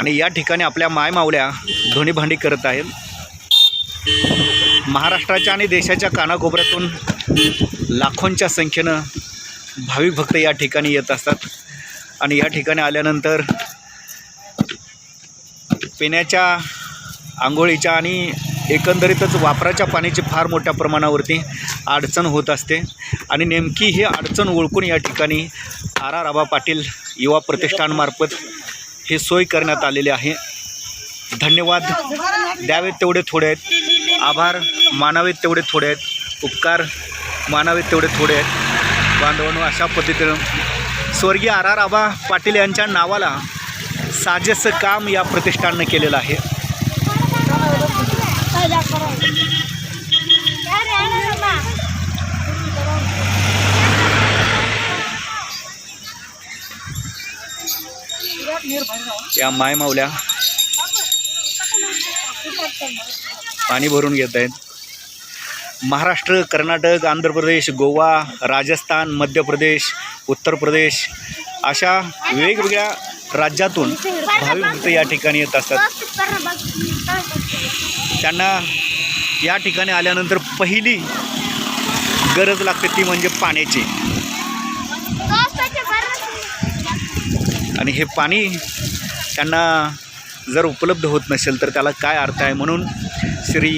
आणि या ठिकाणी आपल्या मायमावल्या मावल्या भांडी करत आहेत. महाराष्ट्राच्या आणि देशाच्या कानाकोपऱ्यातून लाखोंच्या संख्येनं भाविक भक्त या ठिकाणी येत असतात. आणि या ठिकाणी आल्यानंतर पिण्याच्या आंघोळीच्या आणि एकंदरीतच वापराच्या पाण्याची फार मोठ्या प्रमाणावरती अडचण होत असते. आणि नेमकी ही अडचण ओळखून या ठिकाणी आर आर आबा पाटील युवा प्रतिष्ठानमार्फत हे सोय करण्यात आलेली आहे. धन्यवाद. द्यावेत तेवढे थोडे आहेत. आभार. मानावेत तेवढे थोडे आहेत. उपकार. मानावेत तेवढे थोडे आहेत. बांधवांनो अशा पद्धतीनं स्वर्गीय आर आर आबा पाटील यांच्या नावाला साजेसं काम या प्रतिष्ठाननं केलेलं आहे. या माय मावल्या पाणी भरून घेत आहेत. महाराष्ट्र कर्नाटक आंध्र प्रदेश गोवा राजस्थान मध्य प्रदेश उत्तर प्रदेश अशा वेगवेगळ्या राज्यातून भाविक भक्त या ठिकाणी येत असतात. त्यांना या ठिकाणी आल्यानंतर पहिली गरज लागते ती म्हणजे पाण्याची. आणि हे पाणी त्यांना जर उपलब्ध होत नसेल तर त्याला काय अर्थ आहे? म्हणून श्री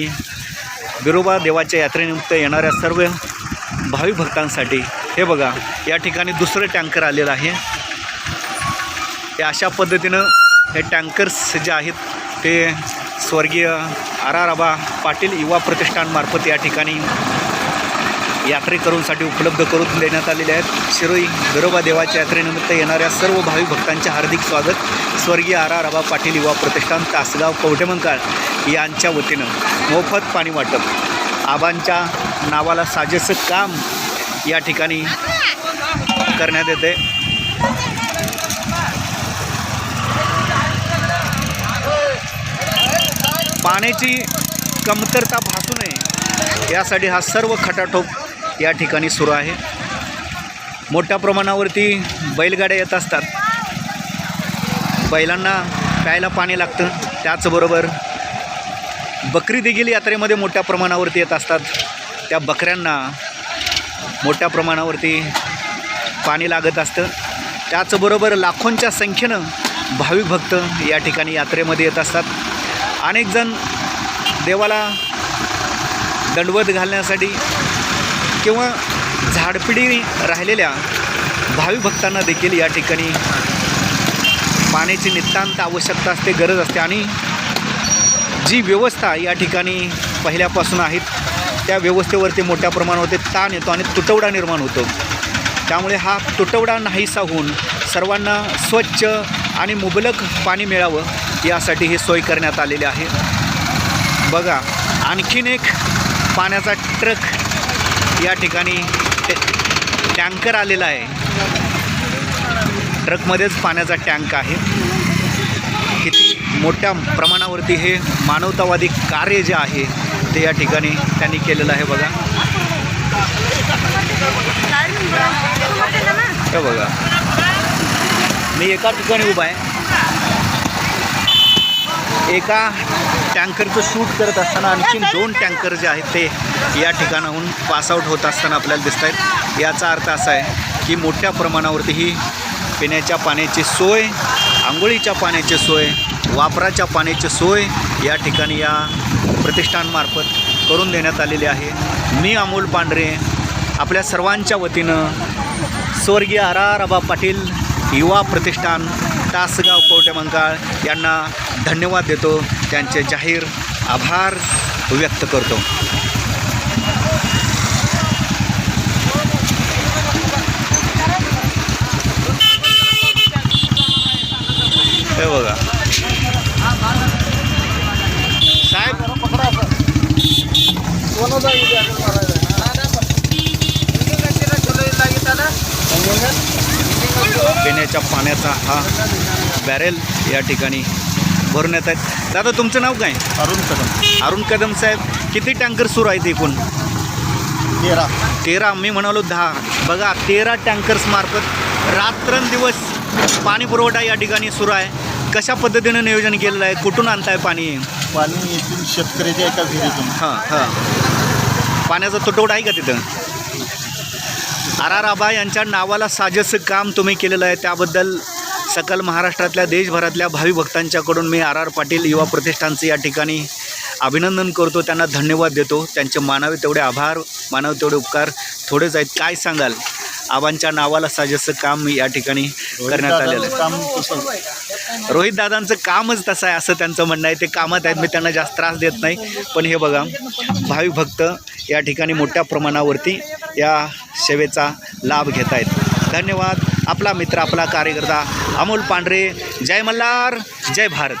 बिरोबा देवाच्या यात्रेनिमित्त येणाऱ्या सर्व भाविक भक्तांसाठी हे बघा या ठिकाणी दुसरं टँकर आलेलं आहे. हे अशा पद्धतीनं हे टँकर्स जे आहेत ते स्वर्गीय आर आर पाटील युवा प्रतिष्ठानमार्फत या ठिकाणी यात्रेकरूंसाठी उपलब्ध करून देण्यात आलेले आहेत. शिरोई गरोबा देवाच्या यात्रेनिमित्त येणाऱ्या सर्व भाविक भक्तांचे हार्दिक स्वागत. स्वर्गीय आर आर आबा पाटील युवा प्रतिष्ठान तासगाव कवठेमंकाळ यांच्या वतीनं. मोफत पाणी वाटप. आबांच्या नावाला साजेसं काम या ठिकाणी करण्यात येते. पाण्याची कमतरता भासू नये. यासाठी हा सर्व खटाटोप या ठिकाणी सुरू आहे. मोठ्या प्रमाणावरती बैलगाड्या येत असतात. बैलांना प्यायला पाणी लागतं. त्याचबरोबर बकरी देखील यात्रेमध्ये मोठ्या प्रमाणावरती येत असतात. त्या बकऱ्यांना मोठ्या प्रमाणावरती पाणी लागत असतं. त्याचबरोबर लाखोंच्या संख्येनं भाविक भक्त या ठिकाणी यात्रेमध्ये येत असतात. अनेकजण देवाला दंडवत घालण्यासाठी किंवा झाडपिडी राहिलेल्या भावी भक्तांना देखील या ठिकाणी पाण्याची नितांत आवश्यकता असते गरज असते आणि जी व्यवस्था या ठिकाणी पहिल्यापासून आहेत त्या व्यवस्थेवरती मोठ्या प्रमाणावरती ताण येतो आणि तुटवडा निर्माण होतो. त्यामुळे हा तुटवडा नाहीसा होऊन सर्वांना स्वच्छ आणि मुबलक पाणी मिळावं यासाठी ही सोय करण्यात आलेली आहे. बघा आणखीन एक पाण्याचा ट्रक या ठिकाणी टँकर आलेला आहे. ट्रकमध्येच पाण्याचा टँक आहे. किती मोठ्या प्रमाणावरती हे मानवतावादी कार्य जे आहे ते या ठिकाणी त्यांनी केलेलं आहे बघा. हे बघा. मी एका ठिकाणी उभा आहे. एका टँकरचं शूट करत असताना आणखीन दोन टँकर जे आहेत ते या ठिकाणाहून पासआउट होत असताना आपल्याला दिसत आहेत याचा अर्थ असा आहे की मोठ्या प्रमाणावरती ही पिण्याच्या पाण्याची सोय आंघोळीच्या पाण्याची सोय वापराच्या पाण्याची सोय या ठिकाणी या प्रतिष्ठानमार्फत करून देण्यात आलेली आहे. मी अमोल पांढरे आपल्या सर्वांच्या वतीनं स्वर्गीय आर आर आबा पाटील युवा प्रतिष्ठान तासगाव कवटेमंकाळ यांना धन्यवाद देतो. त्यांचे जाहीर आभार व्यक्त करतो. हे बघा. साहेब. पिण्याच्या पाण्याचा हा बॅरेल या ठिकाणी भरून येत आहेत. दादा तुमचं नाव काय? अरुण कदम. अरुण कदम साहेब किती टँकर सुरू आहेत एकूण? तेरा. तेरा मी म्हणालो दहा. बघा तेरा टँकर्स मार्फत रात्रंदिवस पाणी पुरवठा या ठिकाणी सुरू आहे. कशा पद्धतीनं नियोजन केलेलं आहे? कुठून आणताय पाणी? पाणी येथून शेतकऱ्याच्या एका विहिरीतून. हां हां. पाण्याचा तुटवडा आहे का तिथं? आर आर आबा यांच्या नावाला साजेसं काम तुम्ही केलेलं आहे. त्याबद्दल सकल महाराष्ट्रातल्या देशभरातल्या भावी भक्तांच्याकडून मी आर आर पाटील युवा प्रतिष्ठानचे या ठिकाणी अभिनंदन करतो त्यांना धन्यवाद देतो. त्यांचे मानावे तेवढे आभार मानावे तेवढे उपकार थोडेच आहेत. काय सांगाल? आबांच्या नावाला साजेसं काम या ठिकाणी करण्यात आलेलं आहे. रोहित दादांचं कामच तसं आहे असं त्यांचं म्हणणं आहे. ते कामात आहेत मी त्यांना जास्त त्रास देत नाही. पण हे बघा भाविक भक्त या ठिकाणी मोठ्या प्रमाणावरती या सेवेचा लाभ घेत आहेत धन्यवाद. आपला मित्र आपला कार्यकर्ता अमोल पांढरे. जय मल्हार जय भारत.